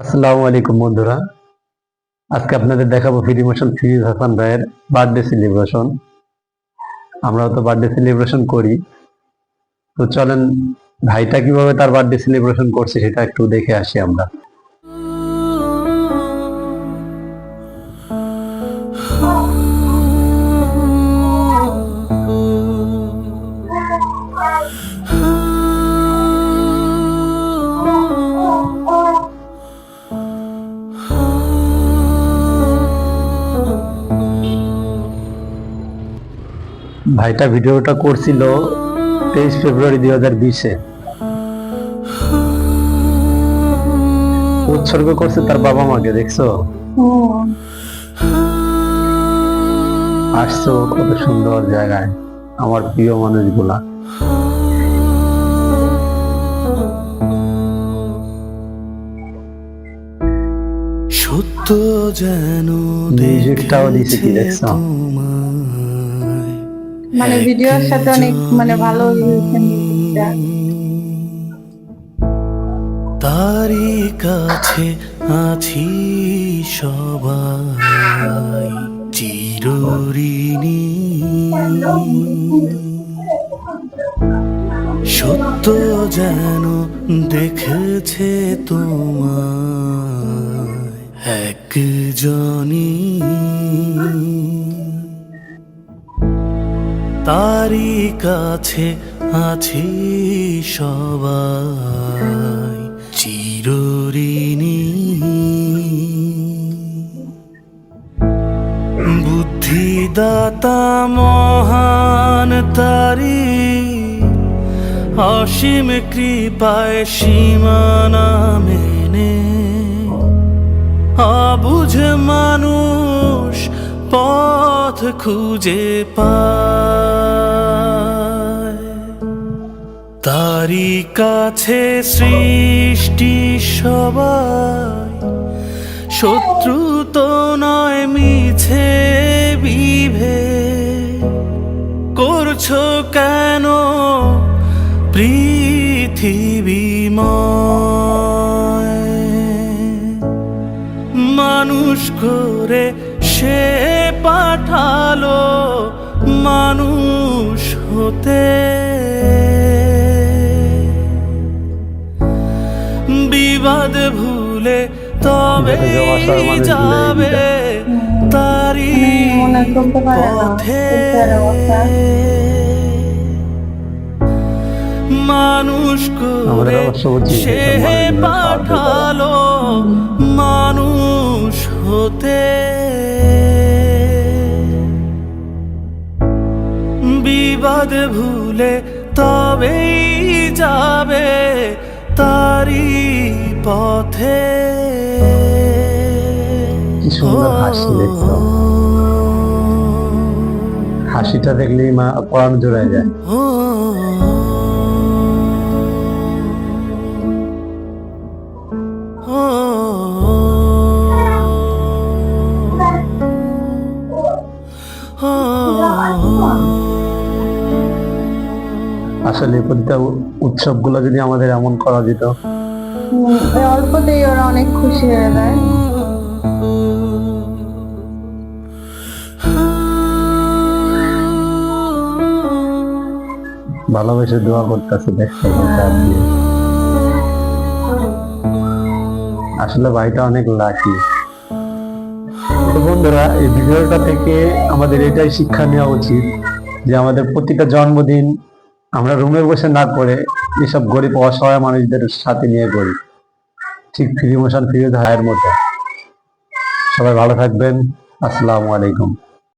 আসসালামু আলাইকুম বন্ধুরা আজকে আপনাদের দেখাবো ফিরি মোশন ফিরিজ হাসান ভাইয়ের বার্থডে সেলিব্রেশন আমরাও তো বার্থডে সেলিব্রেশন করি তো চলেন ভাইটা কীভাবে তার বার্থডে সেলিব্রেশন করছে সেটা একটু দেখে আসি আমরা ভাইটা ভিডিওটা করছিল তেইশ ফেব্রুয়ারি দুই হাজার বিশে। উৎসর্গ করছে তার বাবা মাকে দেখছ? আসছো কত সুন্দর জায়গায় আমার প্রিয় মানুষগুলা। সত্য যেন মিউজিকটাও দিছে কি দেখছ? মানে ভিডিওর সাথে অনেক মানে ভালো। তারই কাছে আছি সবাই, চিরঋণী সত্য যেন দেখেছে তোমায়, একজনই তারই কাছে আছি সবাই। চিরঋণী। বুদ্ধিদাতা মহান তারি, অসীম কৃপায় সীমানা মেনে। অবুঝ মানুষ পথ খুঁজে পায়। তারি কাছে সৃষ্টি সবাই, শত্রু তো নয় মিছে বিভে করছ কেন পৃথিবীময়? মানুষ করে সে পাঠালো মানুষ হতে। বিবাদ ভুলে তবে ভালোবাসার যাবে তারি মানে মনে পথে। মানুষ করে সে এসব বিবাদ ভুলে তবেই যাবে তারি পথে। কি সুন্দর হাসি দেখছ। হাসিটা দেখলেই মা পরাণ জোড়ায় যায়। আসলে প্রতিটা উৎসবগুলো যদি আমাদের এমন করা যেত। অল্পতেই ওরা অনেক খুশি হয়ে যায়। ভালোবেসে দোয়া করতেছে আসলে ভাইটা অনেক লাকি বন্ধুরা এই ভিডিওটা থেকে আমাদের এটাই শিক্ষা নেওয়া উচিত যে আমাদের প্রতিটা জন্মদিন আমরা রুমে বসে না করে এসব গরিব অসহায় মানুষদের সাথে নিয়ে করি ঠিক ফ্রি মোশন ফ্রি ধায়ের মতো। সবাই ভালো থাকবেন। আসসালামু আলাইকুম।